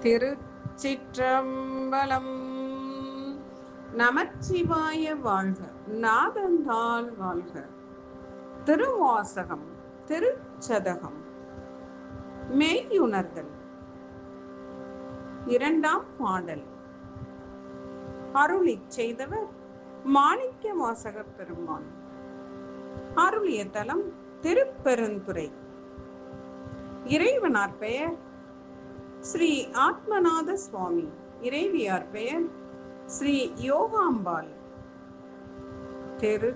திருச்சிற்றம்பலம். நமச்சிவாய வாழ்க நாதந்தாள் வாழ்க. திருவாசகம் திருச்சதகம். மெய்யுணர்தல். இரண்டாம் பாடல். அருளிச் செய்தவர் மாணிக்க வாசக பெருமான். அருளிய தலம் திருப்பெருந்துறை. இறைவனார் பெயர் ஸ்ரீ ஆத்மநாத சுவாமி இறைவியார் பெயர் ஸ்ரீ யோகாம்பாள். திருச்சிற்றம்பலம்.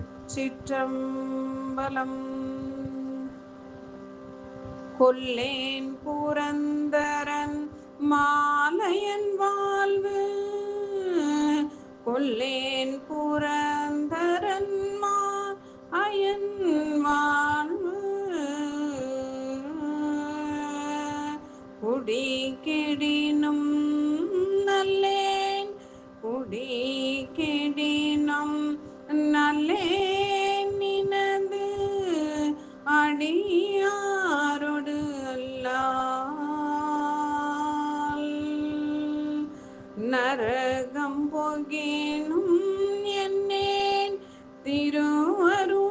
கொல்லேன் புரந்தரன் மாலையன் வாழ்வு. கொல்லேன் புற കുടിക്കിടിനും നല്ലേൻ കുടിക്കിടിനും നല്ലേ നിനത് അടിയാരോട് നരകം പോകേനും എന്നേൻ തിരുവരു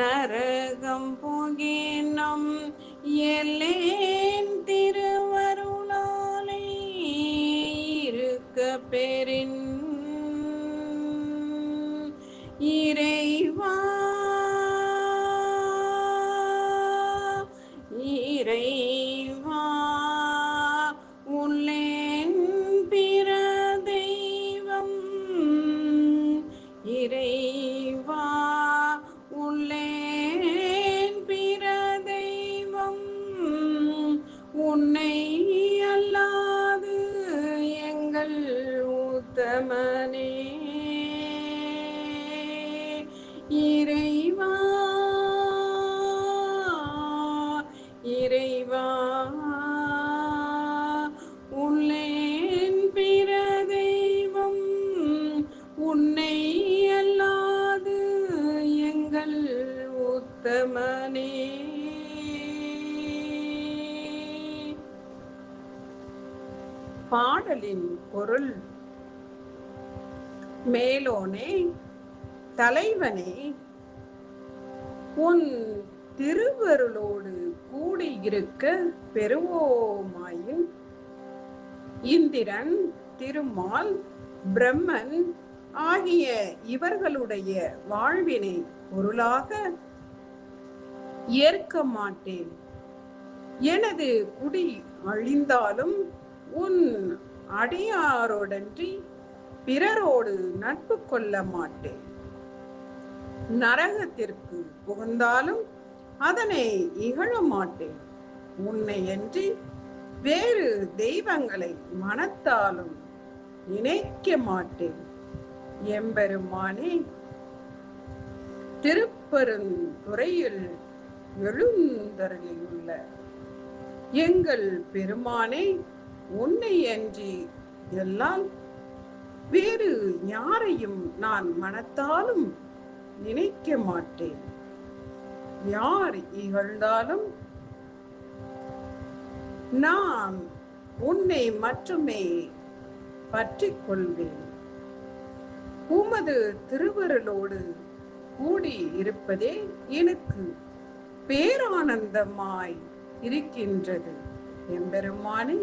நரகம் போகேனம் எல்லேன் உத்தமனே. இறைவா இறைவா உள்ளேன் பிற தெய்வம் உன்னை அல்லாது எங்கள் உத்தமனே. பாடலின் பொருள் மேலோனே தலைவனே உன் திருவருளோடு கூடியிருக்க பெறுவோமாயின் இந்திரன் திருமால் பிரம்மன் ஆகிய இவர்களுடைய வாழ்வினை பொருளாக ஏற்க மாட்டேன். எனது குடி அழிந்தாலும் உன் அடியாரோடன்றி பிறரோடு நட்பு கொள்ள மாட்டேன். நரகத்திற்கு புகுந்தாலும் அதனை இகழ மாட்டேன். உன்னை என்று வேறு தெய்வங்களை மனத்தாலும் நினைக்க மாட்டேன். எம்பெருமானே திருப்பெருந்துறையில் எழுந்தருளியுள்ள எங்கள் பெருமானே உன்னை அன்றி எல்லாம் வேறு யாரையும் நான் மனத்தாலும் நினைக்க மாட்டேன். யார் இகழ்ந்தாலும் நான் உன்னை மட்டுமே பற்றி கொள்வேன் உமது திருவருளோடு கூடி இருப்பதே எனக்கு பேரானந்தமாய் இருக்கின்றது. எம்பெருமானே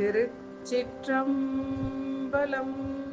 திருச்சிற்றம்பலம்.